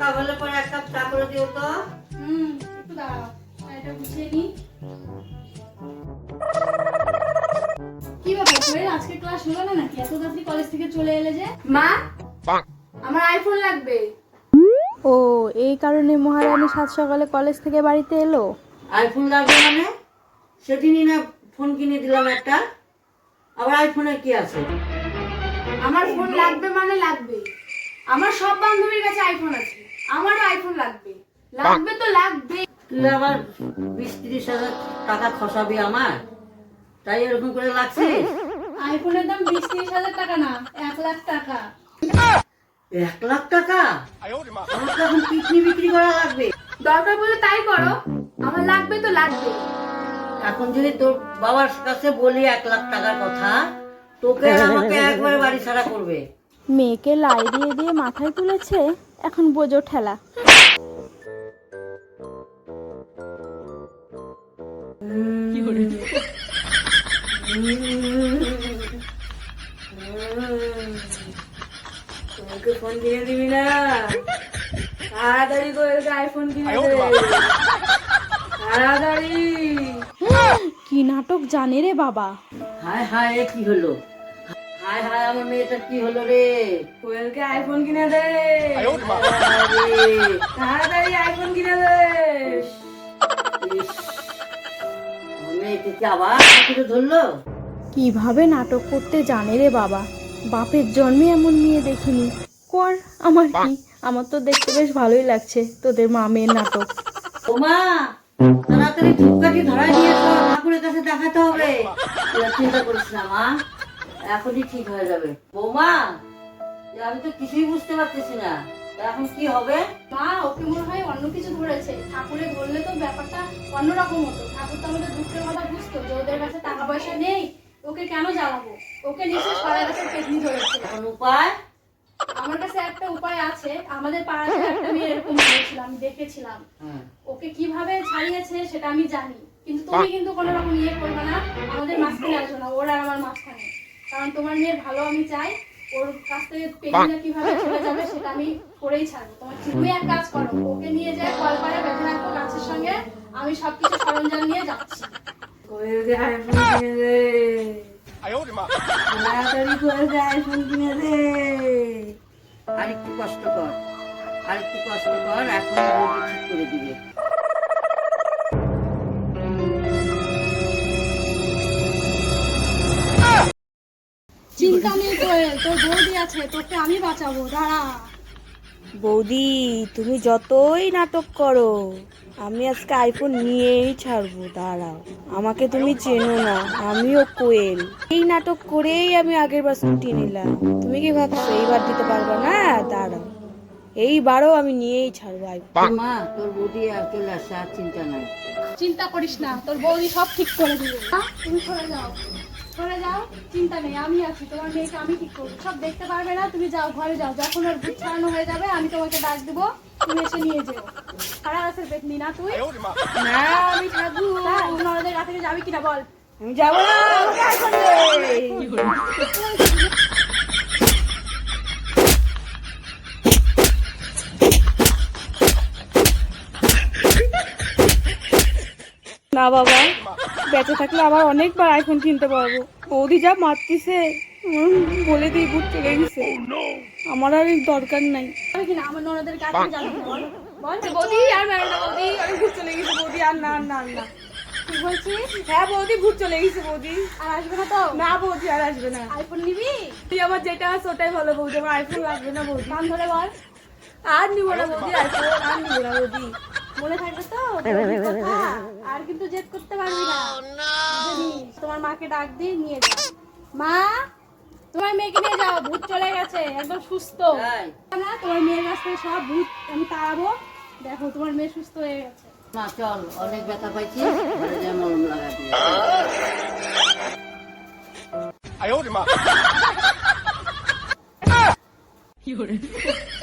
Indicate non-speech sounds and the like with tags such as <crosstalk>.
Cup হলে পরে এক কাপ চা করে দিও তো। হুম একটু দাঁড়াও এটা গুছিয়ে নি কি ব্যাপার কোয়েল আজকে ক্লাস হলো না নাকি? এত তাড়াতাড়ি কলেজ থেকে চলে এলে যে? মা? আমার আইফোন লাগবে। ও এই কারণে মহারানী সাত সকালে কলেজ থেকে বাড়িতে এলো? আইফোন লাগবে মানে? সেদিনই না ফোন কিনে দিলাম একটা। আবার আইফোনে কি আছে? আমার ফোন লাগবে মানে লাগবে। আমার সব বান্ধবীর কাছে আইফোন আছে। আমারও আইফোন লাগবে। লাগবে তো লাগবে। তুই আবার বিশ ত্রিশ হাজার টাকা খসাবি আমার? তাই এরকম করে লাগছে আইফোনের দাম বিশ তিরিশ হাজার টাকা না এক লাখ টাকা। এক লাখ টাকা? আমার তো এখন কিডনি বিক্রি করা লাগবে। দরকার বলে তাই করো। আমার লাগবে তো লাগবে। এখন যদি তোর বাবার কাছে বলি এক লাখ টাকার কথা তোকে আর আমাকে একবারে বাড়ি ছাড়া করবে। মেয়েকে লাই দিয়ে দিয়ে মাথায় তুলেছে? এখন বোঝো ঠেলা। তোমাকে ফোন কিনে দিবি না। তাড়াতাড়ি করে আইফোন কিনে দে। তাড়াতাড়ি। কি নাটক জানে রে বাবা। হায় হায় কি হলো? হায় হায় আমার মেয়েটা কি হলো রে? কোয়েলকে আইফোন কিনে দে। তাড়াতাড়ি আইফোন কিনে দে। আবার ধরলো? কীভাবে নাটক করতে জানে রে বাবা? বাপের জন্মে এমন মেয়ে দেখিনি। কর আমার কি? আমার তো দেখতে বেশ ভালোই লাগছে তোদের মা মেয়ের নাটক। ও মা তাড়াতাড়ি ধূপকাঠি ধরাই নিয়ে ঠাকুরের কাছে দেখাতে হবে। চিন্তা করিস না মা। এখনই ঠিক হয়ে যাবে। বৌমা আমি তো কিছুই বুঝতে পারতেছি না। এখন কি হবে? মা ওকে মনে হয় অন্য কিছু ধরেছে। ঠাকুরে ধরলে তো ব্যাপারটা অন্যরকম হতো। ঠাকুর তো আমাদের দুঃখের কথা বুঝতো যে ওদের কাছে টাকা পয়সা নেই। ওকে কেন জ্বালাবো? ওকে নিশ্চয় সবাই কাছে পেটনি ধরেছে। এখন উপায়? আমার কাছে একটা উপায় আছে। আমাদের পাড়াতে একটা মেয়ে এরকম হয়েছিল আমি দেখেছিলাম। হ্যাঁ। ওকে কীভাবে ছাড়িয়েছে সেটা আমি জানি। কিন্তু তুমি কিন্তু কোনো রকম ইয়ে করবে না। আমাদের মাঝখানে আসবে না। ওর আর আমার মাঝখানে। কারণ তোমার মেয়ের ভালো আমি চাই ওর কাছ থেকে পেটনিটা কীভাবে চলে যাবে সেটা আমি করেই ছাড়বো। তোমার তুমি এক কাজ করো ওকে নিয়ে যায় কলপারে বেঁধে রাখব গাছের সঙ্গে আমি সবকিছু সরঞ্জাম নিয়ে যাচ্ছি। আরেকটু কষ্ট কর আর একটু কষ্ট কর এখন ঠিক করে দিবে। তোর বৌদি আছে তোকে আমি বাঁচাবো দাঁড়া। বৌদি তুমি যতই নাটক করো আমি আজকে আইফোন নিয়েই ছাড়বো দাঁড়াও। আমাকে তুমি চেনো না আমিও কোয়েল। এই নাটক করেই আমি আগের বার স্কুটি নিলাম। তুমি কি ভাবছ এইবার দিতে পারব না? দাঁড়াও। এইবারও আমি নিয়েই ছাড়বো আইফোন মা তোর বৌদি আর চলে আসছে আর চিন্তা নাই। চিন্তা করিস না তোর বৌদি সব ঠিক করে দিবে? তুমি সরে যাও। সরে যাও চিন্তা নেই আমি আছি তোমার মেয়েকে আমি ঠিক করব? সব দেখতে পারবে না তুমি যাও ঘরে যাও যখন ওর ভূত ছাড়ানো হয়ে যাবে আমি তোমাকে ডাক দেবো তুমি এসে নিয়ে যেও। সারা গাছের পেতনি না তুই? না আমি থাকব। হ্যাঁ, ননদের রাতে যাবি কিনা বল? আমি যাব না। না বাবা। বেঁচে থাকলে আবার অনেকবার আইফোন কিনতে পারব। বৌদি যা মারতিছে বলে দিই চলে গেছে আমার আর দরকার নাই। যাবি আমার ননদের কাছে যাবি। কিনা বল। বল বৌদি আর না বৌদি। অনেক ভূত চলে গেছে বৌদি। আর না না না। কি হ্যাঁ বৌদি ভূত চলে গেছে বৌদি। আর আসবে না তো? না বৌদি আর আসবে না। আইফোন নিবি? তুই আমার যেটা আছে ওটাই ভালো বৌদি। আমার আইফোন লাগবে না বৌদি। কান ধরে বল। আর নিব না বৌদি আইফোন আর নিব না বৌদি। মনে থাকবে তো? <laughs> আর কিন্তু জেদ করতে পারবি না। oh, তোমার মাকে ডাক দিয়ে নিয়ে যাও মা তোমার মেয়েকে নিয়ে যাও ভূত চলে গেছে একদম সুস্থ। না তোমার মেয়ের কাছ থেকে সব ভূত আমি তাড়াবো। দেখো তোমার মেয়ে সুস্থ হয়ে গেছে। মা চল অনেক ব্যথা পাইছি মলম লাগাবি আয় ওরে মা। 有人。